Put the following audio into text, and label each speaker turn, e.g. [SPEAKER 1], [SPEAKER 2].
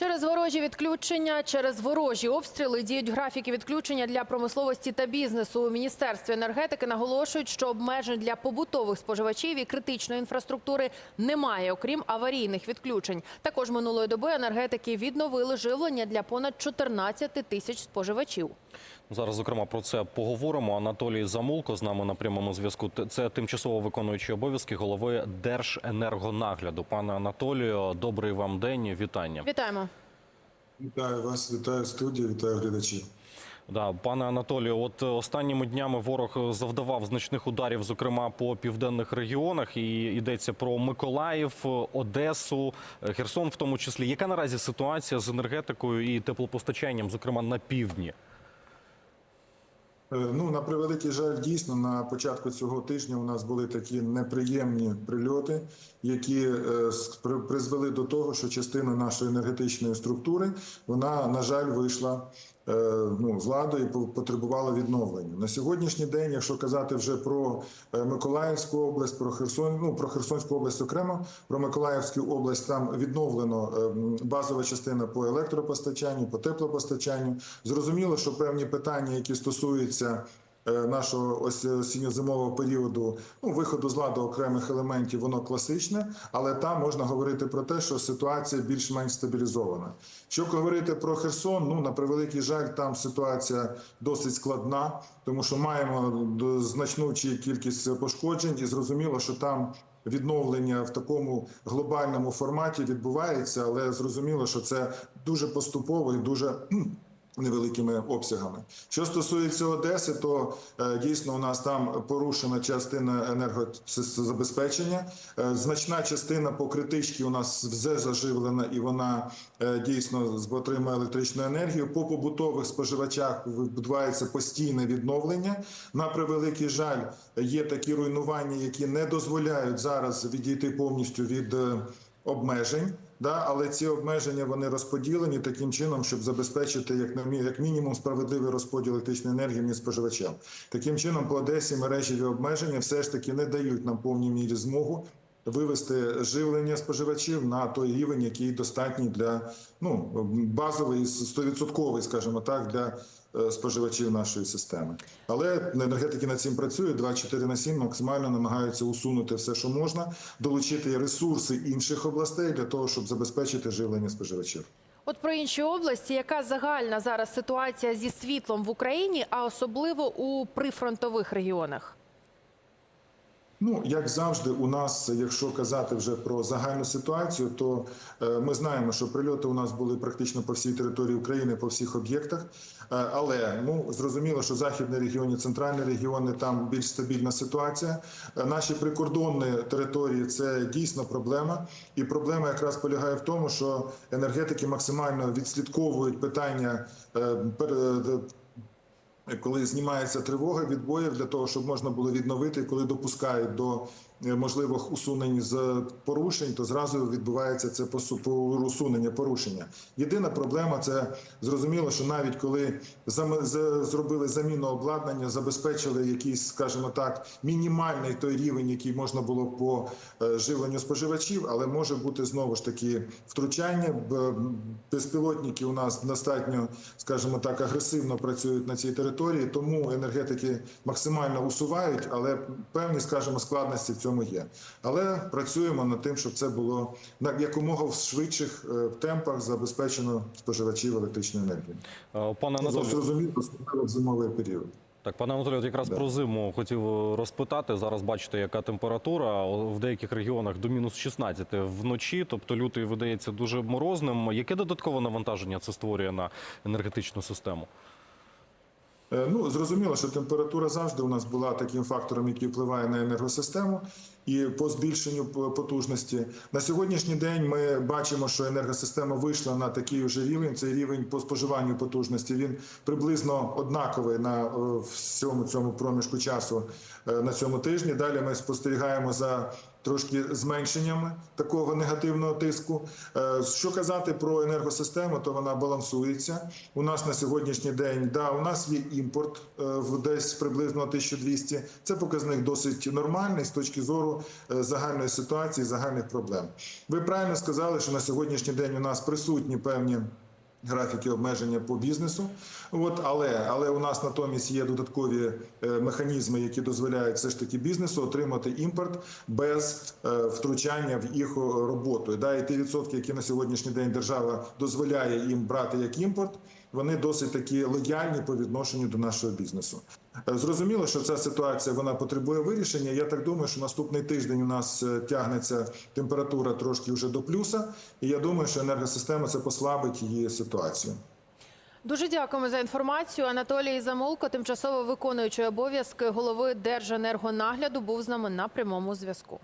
[SPEAKER 1] Через ворожі відключення, через ворожі обстріли діють графіки відключення для промисловості та бізнесу. У міністерстві енергетики наголошують, що обмежень для побутових споживачів і критичної інфраструктури немає, окрім аварійних відключень. Також минулої доби енергетики відновили живлення для понад 14 тисяч споживачів.
[SPEAKER 2] Зараз, зокрема, про це поговоримо. Анатолій Замулко з нами на прямому зв'язку. Це тимчасово виконуючий обов'язки голови Держенергонагляду. Пане Анатолію, добрий вам день. Вітання.
[SPEAKER 1] Вітаємо.
[SPEAKER 3] Вітаю вас, вітаю студію, вітаю глядачів.
[SPEAKER 2] Да, пане Анатолію, от е, останніми днями ворог завдавав значних ударів, зокрема по південних регіонах, і йдеться про Миколаїв, Одесу, е, Херсон, в тому числі. Яка наразі ситуація з енергетикою і теплопостачанням, зокрема на півдні?
[SPEAKER 3] Е, Ну, на превеликий жаль, дійсно, на початку цього тижня у нас були такі неприємні прильоти, які е, призвели до того, що частина нашої енергетичної структури, вона, на жаль, вийшла ну, з ладу по- потребувала відновлення. На сьогоднішній день, якщо казати вже про е, Миколаївську область, про Херсон, ну, про Херсонську область окремо, про Миколаївську область там відновлено е, базова частина по електропостачанню, по теплопостачанню. Зрозуміло, що певні питання, які стосуються е, нашого ось осінньо-зимового періоду, ну виходу з ладу окремих елементів, воно класичне, але там можна говорити про те, що ситуація більш-менш стабілізована. Що говорити про Херсон, ну на превеликий жаль, там ситуація досить складна, тому що маємо значну кількість пошкоджень, і зрозуміло, що там. Відновлення в такому глобальному форматі відбувається, але зрозуміло, що це дуже поступово і дуже невеликими обсягами. Що стосується Одеси, то е, дійсно у нас там порушена частина енергозабезпечення. Е, значна частина по критичці у нас вже заживлена і вона е, дійсно отримує електричну енергію. По побутових споживачах відбувається постійне відновлення. На превеликий жаль, є такі руйнування, які не дозволяють зараз відійти повністю від обмежень. Да, але ці обмеження вони розподілені таким чином, щоб забезпечити як як мінімум справедливий розподіл електричної енергії між споживачам. Таким чином, по Одесі мережеві обмеження все ж таки не дають нам повній мірі змогу вивести живлення споживачів на той рівень, який достатній для ну базовий 100%, скажімо так, для е, споживачів нашої системи. Але енергетики над цим працюють 24 на 7, максимально намагаються усунути все, що можна, долучити ресурси інших областей для того, щоб забезпечити живлення споживачів.
[SPEAKER 1] От про інші області, яка загальна зараз ситуація зі світлом в Україні, а особливо у прифронтових регіонах?
[SPEAKER 3] Ну, як завжди, у нас, якщо казати вже про загальну ситуацію, то е, ми знаємо, що прильоти у нас були практично по всій території України, по всіх об'єктах. Е, але ну зрозуміло, що західні регіони, центральні регіони там більш стабільна ситуація. Е, наші прикордонні території це дійсно проблема, і проблема якраз полягає в тому, що енергетики максимально відслідковують питання. Коли знімається тривога від боїв для того, щоб можна було відновити, коли допускають до е, можливих усунень з порушень, то зразу відбувається це усунення порушення. Єдина проблема це зрозуміло, що навіть коли зробили заміну обладнання, забезпечили якийсь, скажімо так, мінімальний той рівень, який можна було по е, живленню споживачів, але може бути знову ж таки втручання. Безпілотники у нас достатньо, скажімо так, агресивно працюють на цій території, тому енергетики максимально усувають, але певні, скажімо, складності в цьому є. Але працюємо над тим, щоб це було на якомога в швидших е, темпах забезпечено споживачів електричної енергії.
[SPEAKER 2] Е, Пане Анатолію,
[SPEAKER 3] Зрозуміло, особливо в зимовий період.
[SPEAKER 2] Так, пане Анатолію, от якраз
[SPEAKER 3] Да.
[SPEAKER 2] про зиму хотів е, розпитати. Зараз бачите, яка температура в деяких регіонах до мінус 16 вночі, тобто лютий видається дуже морозним. Яке додаткове навантаження це створює на енергетичну систему?
[SPEAKER 3] Е, Ну, зрозуміло, що температура завжди у нас була таким фактором, який впливає на енергосистему і по збільшенню потужності. На сьогоднішній день ми бачимо, що енергосистема вийшла на такий уже рівень. Цей рівень по споживанню потужності він приблизно однаковий на е, всьому цьому проміжку часу е, на цьому тижні. Далі ми спостерігаємо за трошки зменшенням такого негативного тиску. Е, Що казати про енергосистему, то вона балансується. У нас на сьогоднішній день да, у нас є імпорт в десь приблизно 1200. Це показник досить нормальний з точки зору загальної ситуації, загальних проблем. Ви правильно сказали, що на сьогоднішній день у нас присутні певні. Графіки обмеження по бізнесу, от але але у нас натомість є додаткові е, механізми, які дозволяють все ж таки бізнесу отримати імпорт без е, втручання в їх е, роботу. Да, і ті відсотки, які на сьогоднішній день держава дозволяє їм брати як імпорт, вони досить такі лояльні по відношенню до нашого бізнесу. Е, Зрозуміло, що ця ситуація вона потребує вирішення. Я так думаю, що наступний тиждень у нас е, тягнеться температура трошки вже до плюса, і я думаю, що енергосистема це послабить її ситуацію.
[SPEAKER 1] Дуже дякуємо за інформацію. Анатолій Замолко, тимчасово виконуючий обов'язки голови Держенергонагляду, був з нами на прямому зв'язку.